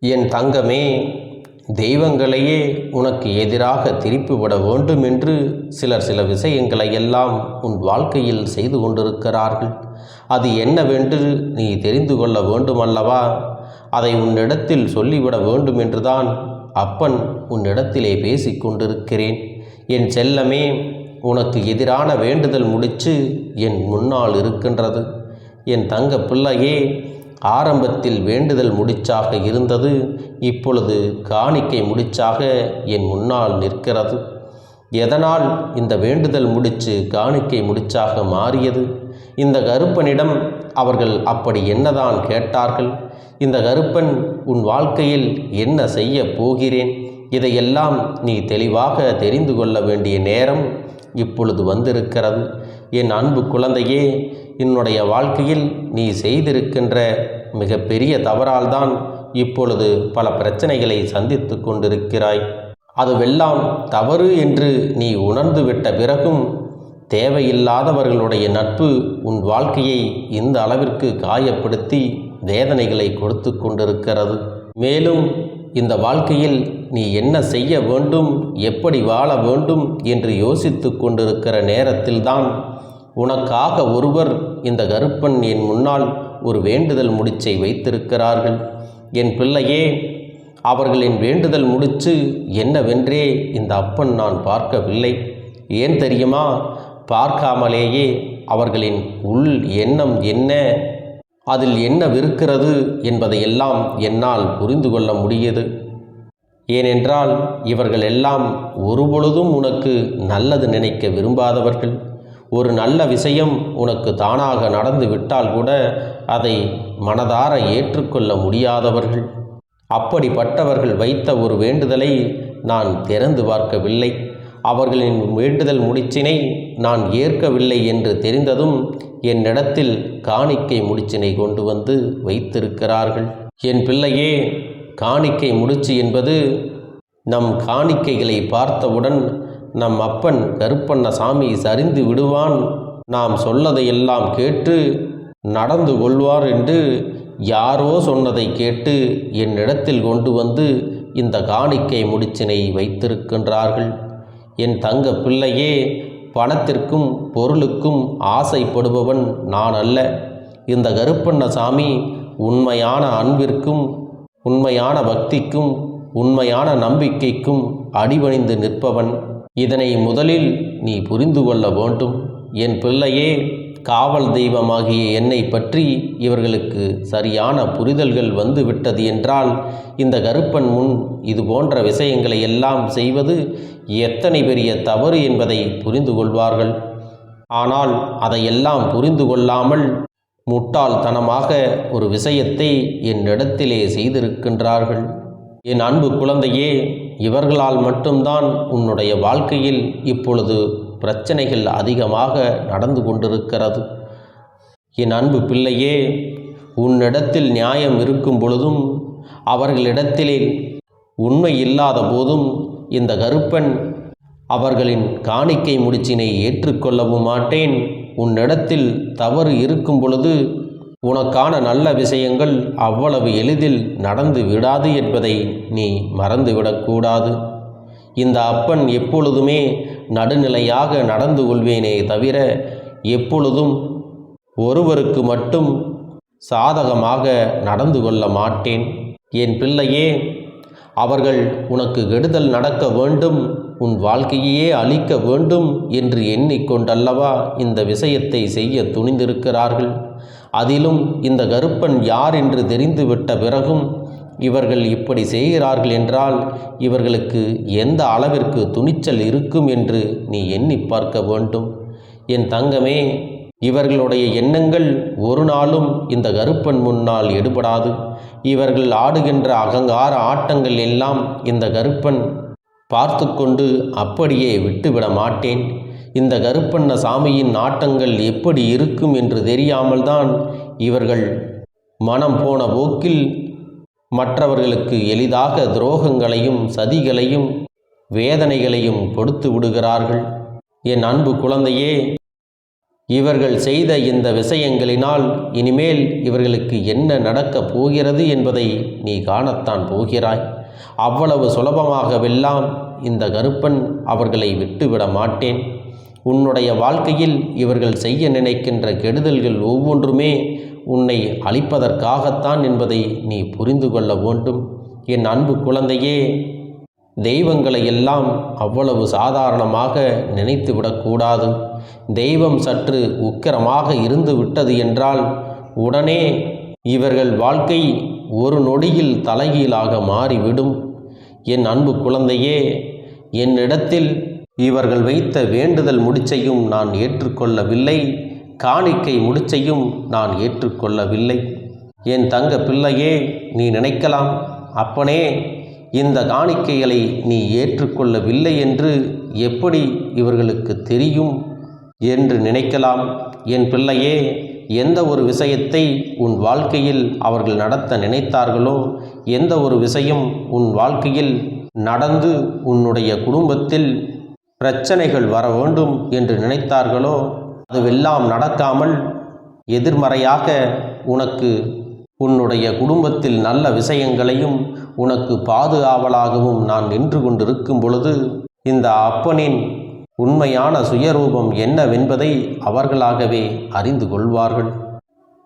என் தங்கமே தெய்வங்களையே உனக்கு எதிராக திருப்பிவிட வேண்டும் என்று சிலர் சில விஷயங்களை எல்லாம் உன் வாழ்க்கையில் செய்து கொண்டிருக்கிறார்கள். அது என்னவென்று நீ தெரிந்து கொள்ள வேண்டுமல்லவா? அதை உன்னிடத்தில் சொல்லிவிட வேண்டும் என்றுதான் அப்பன் உன்னிடத்திலே பேசி கொண்டிருக்கிறேன். என் செல்லமே உனக்கு எதிரான வேண்டுதல் முடிச்சு என் முன்னால் இருக்கின்றது. என் தங்க பிள்ளையே ஆரம்பத்தில் வேண்டுதல் முடிச்சாக இருந்தது இப்பொழுது காணிக்கை முடிச்சாக என் முன்னால் நிற்கிறது. எதனால் இந்த வேண்டுதல் முடிச்சு காணிக்கை முடிச்சாக மாறியது? இந்த கருப்பனிடம் அவர்கள் அப்படி என்னதான் கேட்டார்கள்? இந்த கருப்பன் உன் வாழ்க்கையில் என்ன செய்ய போகிறேன்? இதையெல்லாம் நீ தெளிவாக தெரிந்து கொள்ள வேண்டிய நேரம் இப்பொழுது வந்திருக்கிறது. என் அன்பு குழந்தையே என்னுடைய வாழ்க்கையில் நீ செய்திருக்கின்ற மிகப்பெரிய தவறால்தான் இப்பொழுது பல பிரச்சனைகளை சந்தித்து கொண்டிருக்கிறாய். அதுவெல்லாம் தவறு என்று நீ உணர்ந்து விட்ட பிறகும் தேவையில்லாதவர்களுடைய நட்பு உன் வாழ்க்கையை இந்த அளவிற்கு காயப்படுத்தி வேதனைகளை கொடுத்து கொண்டிருக்கிறது. மேலும் இந்த வாழ்க்கையில் நீ என்ன செய்ய வேண்டும் எப்படி வாழ வேண்டும் என்று யோசித்து கொண்டிருக்கிற நேரத்தில்தான் உனக்காக ஒருவர் இந்த கருப்பன் என் முன்னால் ஒரு வேண்டுதல் முடிச்சை வைத்திருக்கிறார்கள். என் பிள்ளையே அவர்களின் வேண்டுதல் முடிச்சு என்னவென்றே இந்த அப்பன் நான் பார்க்கவில்லை. ஏன் தெரியுமா? பார்க்காமலேயே அவர்களின் உள் எண்ணம் என்ன? அதில் என்னவிருக்கிறது என்பதையெல்லாம் என்னால் புரிந்து கொள்ள முடியது. ஏனென்றால் இவர்கள் எல்லாம் ஒருபொழுதும் உனக்கு நல்லது நினைக்க விரும்பாதவர்கள். ஒரு நல்ல விஷயம் உனக்கு தானாக நடந்து விட்டால் கூட அதை மனதார ஏற்றுக்கொள்ள முடியாதவர்கள். அப்படிப்பட்டவர்கள் வைத்த ஒரு வேண்டுதலை நான் திறந்து பார்க்கவில்லை. அவர்களின் வேண்டுதல் முடிச்சினை நான் ஏற்கவில்லை என்று தெரிந்ததும் என்னிடத்தில் காணிக்கை முடிச்சினை கொண்டு வந்து வைத்திருக்கிறார்கள். என் பிள்ளையே காணிக்கை முடிச்சு என்பது நம் காணிக்கைகளை பார்த்தவுடன் நம் அப்பன் கருப்பண்ண சாமி சரிந்து விடுவான். நாம் சொல்லதையெல்லாம் கேட்டு நடந்து கொள்வார் என்று யாரோ சொன்னதை கேட்டு என்னிடத்தில் கொண்டு வந்து இந்த காணிக்கை முடிச்சினை வைத்திருக்கின்றார்கள். என் தங்க பிள்ளையே பணத்திற்கும் பொருளுக்கும் ஆசைப்படுபவன் நான் அல்ல. இந்த கருப்பண்ணசாமி உண்மையான அன்பிற்கும் உண்மையான பக்திக்கும் உண்மையான நம்பிக்கைக்கும் அடிபணிந்து நிற்பவன். இதனை முதலில் நீ புரிந்து கொள்ள வேண்டும். என் பிள்ளையே காவல் தெய்வமாகிய என்னை பற்றி இவர்களுக்கு சரியான புரிதல்கள் வந்துவிட்டது என்றால் இந்த கருப்பன் முன் இது போன்ற விஷயங்களை எல்லாம் செய்வது எத்தனை பெரிய தவறு என்பதை புரிந்து கொள்வார்கள். ஆனால் அதையெல்லாம் புரிந்து கொள்ளாமல் முட்டாள்தனமாக ஒரு விஷயத்தை என்னிடத்திலே செய்திருக்கின்றார்கள். என் அன்பு குழந்தையே இவர்களால் மட்டும்தான் உன்னுடைய வாழ்க்கையில் இப்பொழுது பிரச்சனைகள் அதிகமாக நடந்து கொண்டிருக்கிறது. என் அன்பு பிள்ளையே உன்னிடத்தில் நியாயம் இருக்கும் பொழுதும் அவர்களிடத்திலே உண்மை இல்லாத போதும் இந்த கருப்பன் அவர்களின் காணிக்கை முடிச்சினை ஏற்றுக்கொள்ளவும் மாட்டேன். உன்னிடத்தில் தவறு இருக்கும் பொழுது உனக்கான நல்ல விஷயங்கள் அவ்வளவு எளிதில் நடந்து விடாது என்பதை நீ மறந்துவிடக்கூடாது. இந்த அப்பன் எப்பொழுதுமே நடுநிலையாக நடந்து கொள்வேனே தவிர எப்பொழுதும் ஒருவருக்கு மட்டும் சாதகமாக நடந்து கொள்ள மாட்டேன். என் பிள்ளையே அவர்கள் உனக்கு கெடுதல் நடக்க வேண்டும் உன் வாழ்க்கையே அழிக்க வேண்டும் என்று எண்ணிக்கொண்டல்லவா இந்த விஷயத்தை செய்ய துணிந்திருக்கிறார்கள். அதிலும் இந்த கருப்பன் யார் என்று தெரிந்துவிட்ட பிறகும் இவர்கள் இப்படி செய்கிறார்கள் என்றால் இவர்களுக்கு எந்த அளவிற்கு துணிச்சல் இருக்கும் என்று நீ எண்ணி பார்க்க வேண்டும். என் தங்கமே இவர்களுடைய எண்ணங்கள் ஒரு நாளும் இந்த கருப்பன் முன்னால் எடுபடாது. இவர்கள் ஆடுகின்ற அகங்கார ஆட்டங்கள் எல்லாம் இந்த கருப்பன் பார்த்து கொண்டு அப்படியே விட்டுவிட மாட்டேன். இந்த கருப்பண்ண சாமியின் ஆட்டங்கள் எப்படி இருக்கும் என்று தெரியாமல்தான் இவர்கள் மனம் போன போக்கில் மற்றவர்களுக்கு எளிதாக துரோகங்களையும் சதிகளையும் வேதனைகளையும் கொடுத்து விடுகிறார்கள். என் அன்பு குழந்தையே இவர்கள் செய்த இந்த விஷயங்களினால் இனிமேல் இவர்களுக்கு என்ன நடக்கப் போகிறது என்பதை நீ காணத்தான் போகிறாய். அவ்வளவு சுலபமாகவெல்லாம் இந்த கருப்பன் அவர்களை விட்டுவிட மாட்டேன். உன்னுடைய வாழ்க்கையில் இவர்கள் செய்ய நினைக்கின்ற கெடுதல்கள் ஒவ்வொன்றுமே உன்னை அழிப்பதற்காகத்தான் என்பதை நீ புரிந்து கொள்ள வேண்டும். என் அன்பு குழந்தையே தெய்வங்களை எல்லாம் அவ்வளவு சாதாரணமாக நினைத்து விடக்கூடாது. தெய்வம் சற்று உக்கிரமாக இருந்து விட்டது என்றால் உடனே இவர்கள் வாழ்க்கை ஒரு நொடியில் தலைகீழாக மாறிவிடும். என் அன்பு குழந்தையே என்னிடத்தில் இவர்கள் வைத்த வேண்டுதல் முடிச்சையும் நான் ஏற்றுக்கொள்ளவில்லை. காணிக்கை முடிச்சையும் நான் ஏற்றுக்கொள்ளவில்லை. என் தங்க பிள்ளையே நீ நினைக்கலாம். அப்பனே இந்த காணிக்கைகளை நீ ஏற்றுக்கொள்ளவில்லை என்று எப்படி இவர்களுக்கு தெரியும்? என்று நினைக்கலாம். என் பிள்ளையே எந்த ஒரு விஷயத்தை உன் வாழ்க்கையில் அவர்கள் நடத்த நினைத்தார்களோ எந்த ஒரு விஷயம் உன் வாழ்க்கையில் நடந்து உன்னுடைய குடும்பத்தில் பிரச்சனைகள் வர வேண்டும் என்று நினைத்தார்களோ அதுவெல்லாம் நடக்காமல் எதிர்மறையாக உனக்கு உன்னுடைய குடும்பத்தில் நல்ல விஷயங்களையும் உனக்கு பாதுகாவலாகவும் நான் நின்று கொண்டிருக்கும் பொழுது இந்த அப்பனின் உண்மையான சுயரூபம் என்னவென்பதை அவர்களாகவே அறிந்து கொள்வார்கள்.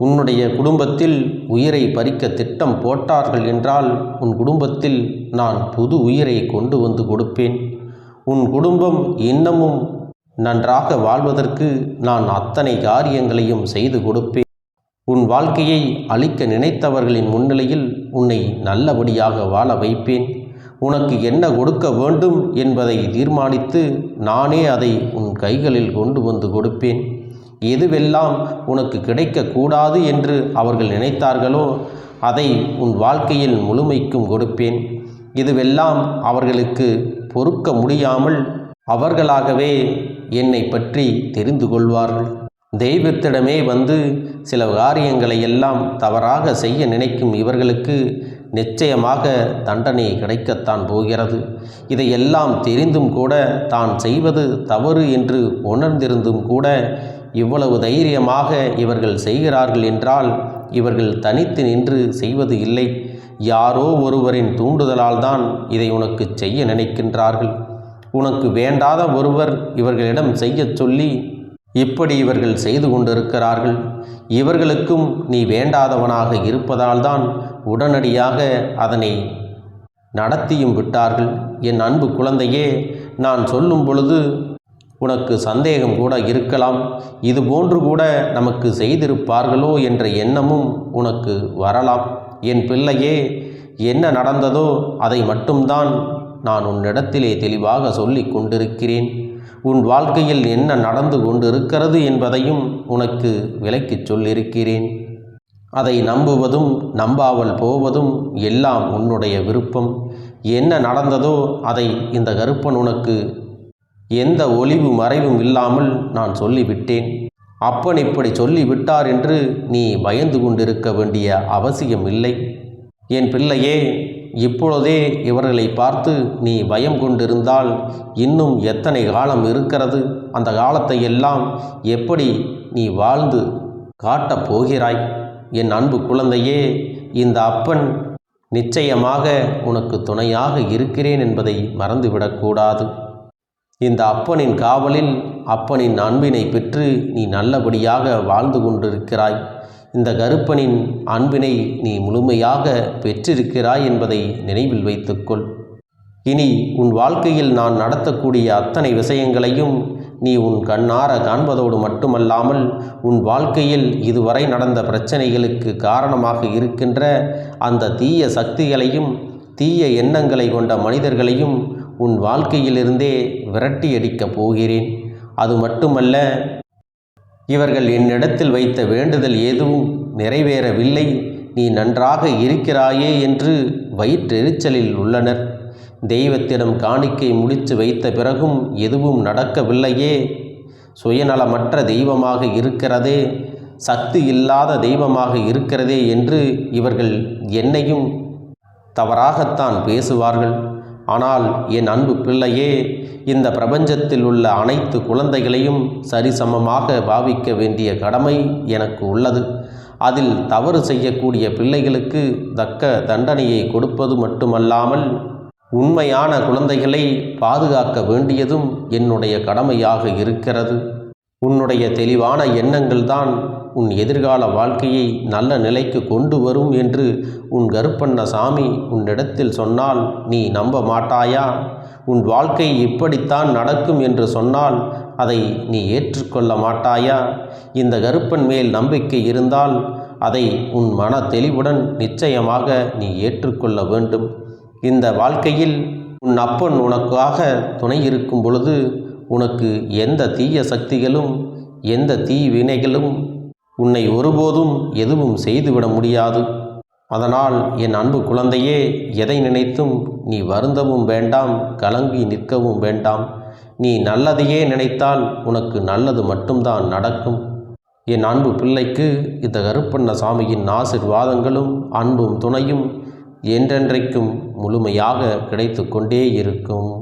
உன்னுடைய குடும்பத்தில் உயிரை பறிக்க திட்டம் போட்டார்கள் என்றால் உன் குடும்பத்தில் நான் புது உயிரை கொண்டு வந்து கொடுப்பேன். உன் குடும்பம் இன்னமும் நன்றாக வாழ்வதற்கு நான் அத்தனை காரியங்களையும் செய்து கொடுப்பேன். உன் வாழ்க்கையை அழிக்க நினைத்தவர்களின் முன்னிலையில் உன்னை நல்லபடியாக வாழ வைப்பேன். உனக்கு என்ன கொடுக்க வேண்டும் என்பதை தீர்மானித்து நானே அதை உன் கைகளில் கொண்டு வந்து கொடுப்பேன். எதுவெல்லாம் உனக்கு கிடைக்கக்கூடாது என்று அவர்கள் நினைத்தார்களோ அதை உன் வாழ்க்கையில் முழுமைக்கும் கொடுப்பேன். இதுவெல்லாம் அவர்களுக்கு பொறுக்க முடியாமல் அவர்களாகவே என்னை பற்றி தெரிந்து கொள்வார்கள். தெய்வத்திடமே வந்து சில காரியங்களை எல்லாம் தவறாக செய்ய நினைக்கும் இவர்களுக்கு நிச்சயமாக தண்டனை கிடைக்கத்தான் போகிறது. இதையெல்லாம் தெரிந்தும் கூட தான் செய்வது தவறு என்று உணர்ந்திருந்தும் கூட இவ்வளவு தைரியமாக இவர்கள் செய்கிறார்கள் என்றால் இவர்கள் தனித்து நின்று செய்வது இல்லை. யாரோ ஒருவரின் தூண்டுதலால் தான் இதை உனக்கு செய்ய நினைக்கின்றார்கள். உனக்கு வேண்டாத ஒருவர் இவர்களிடம் செய்யச் சொல்லி இப்படி இவர்கள் செய்து கொண்டிருக்கிறார்கள். இவர்களுக்கும் நீ வேண்டாதவனாக இருப்பதால்தான் உடனடியாக அதனை நடத்தியும் விட்டார்கள். என் அன்பு குழந்தையே நான் சொல்லும் பொழுது உனக்கு சந்தேகம் கூட இருக்கலாம். இது போன்று கூட நமக்கு செய்திருப்பார்களோ என்ற எண்ணமும் உனக்கு வரலாம். என் பிள்ளையே என்ன நடந்ததோ அதை மட்டும்தான் நான் உன்னிடத்திலே தெளிவாக சொல்லிக் கொண்டிருக்கிறேன். உன் வாழ்க்கையில் என்ன நடந்து கொண்டிருக்கிறது என்பதையும் உனக்கு விலக்கிச் சொல்லியிருக்கிறேன். அதை நம்புவதும் நம்பாமல் போவதும் எல்லாம் உன்னுடைய விருப்பம். என்ன நடந்ததோ அதை இந்த கருப்பன் உனக்கு எந்த ஒளிவு மறைவும் இல்லாமல் நான் சொல்லிவிட்டேன். அப்பன் இப்படி சொல்லிவிட்டார் என்று நீ பயந்து கொண்டிருக்க வேண்டிய அவசியம் இல்லை. என் பிள்ளையே இப்பொழுதே இவர்களை பார்த்து நீ பயம் கொண்டிருந்தால் இன்னும் எத்தனை காலம் இருக்கிறது? அந்த காலத்தை எல்லாம் எப்படி நீ வாழ்ந்து காட்டப் போகிறாய்? என் அன்பு குழந்தையே இந்த அப்பன் நிச்சயமாக உனக்கு துணையாக இருக்கிறேன் என்பதை மறந்துவிடக்கூடாது இந்த அப்பனின் காவலில் அப்பனின் அன்பினை பெற்று நீ நல்லபடியாக வாழ்ந்து கொண்டிருக்கிறாய். இந்த கருப்பனின் அன்பினை நீ முழுமையாக பெற்றிருக்கிறாய் என்பதை நினைவில் வைத்துக்கொள். இனி உன் வாழ்க்கையில் நான் நடத்தக்கூடிய அத்தனை விஷயங்களையும் நீ உன் கண்ணார காண்பதோடு மட்டுமல்லாமல் உன் வாழ்க்கையில் இதுவரை நடந்த பிரச்சனைகளுக்கு காரணமாக இருக்கின்ற அந்த தீய சக்திகளையும் தீய எண்ணங்களை கொண்ட மனிதர்களையும் உன் வாழ்க்கையிலிருந்தே விரட்டி அடிக்கப் போகிறேன். அது மட்டுமல்ல இவர்கள் என்னிடத்தில் வைத்த வேண்டுதல் எதுவும் நிறைவேறவில்லை. நீ நன்றாக இருக்கிறாயே என்று வயிற்றெரிச்சலில் உள்ளனர். தெய்வத்திடம் காணிக்கை முடித்து வைத்த பிறகும் எதுவும் நடக்கவில்லையே. சுயநலமற்ற தெய்வமாக இருக்கிறதே சக்தி இல்லாத தெய்வமாக இருக்கிறதே என்று இவர்கள் என்னையும் தவறாகத்தான் பேசுவார்கள். ஆனால் என் அன்பு பிள்ளையே இந்த பிரபஞ்சத்தில் உள்ள அனைத்து குழந்தைகளையும் சரிசமமாக பாவிக்க வேண்டிய கடமை எனக்கு உள்ளது. அதில் தவறு செய்யக்கூடிய பிள்ளைகளுக்கு தக்க தண்டனையை கொடுப்பது மட்டுமல்லாமல் உண்மையான குழந்தைகளை பாதுகாக்க வேண்டியதும் என்னுடைய கடமையாக இருக்கிறது. உன்னுடைய தெளிவான எண்ணங்கள்தான் உன் எதிர்கால வாழ்க்கையை நல்ல நிலைக்கு கொண்டு வரும் என்று உன் கருப்பண்ண சாமி உன்னிடத்தில் சொன்னால் நீ நம்ப மாட்டாயா? உன் வாழ்க்கை இப்படித்தான் நடக்கும் என்று சொன்னால் அதை நீ ஏற்றுக்கொள்ள மாட்டாயா? இந்த கருப்பன் மேல் நம்பிக்கை இருந்தால் அதை உன் மன தெளிவுடன் நிச்சயமாக நீ ஏற்றுக்கொள்ள வேண்டும். இந்த வாழ்க்கையில் உன் அப்பன் உனக்காக துணை இருக்கும் பொழுது உனக்கு எந்த தீய சக்திகளும் எந்த தீ வினைகளும் உன்னை ஒருபோதும் எதுவும் செய்துவிட முடியாது. அதனால் என் அன்பு குழந்தையே எதை நினைத்தும் நீ வருந்தவும் வேண்டாம் கலங்கி நிற்கவும் வேண்டாம். நீ நல்லதையே நினைத்தால் உனக்கு நல்லது மட்டும்தான் நடக்கும். என் அன்பு பிள்ளைக்கு இந்த கருப்பண்ண சாமியின் ஆசிர்வாதங்களும் அன்பும் துணையும் என்றென்றைக்கும் முழுமையாக கிடைத்து கொண்டே இருக்கும்.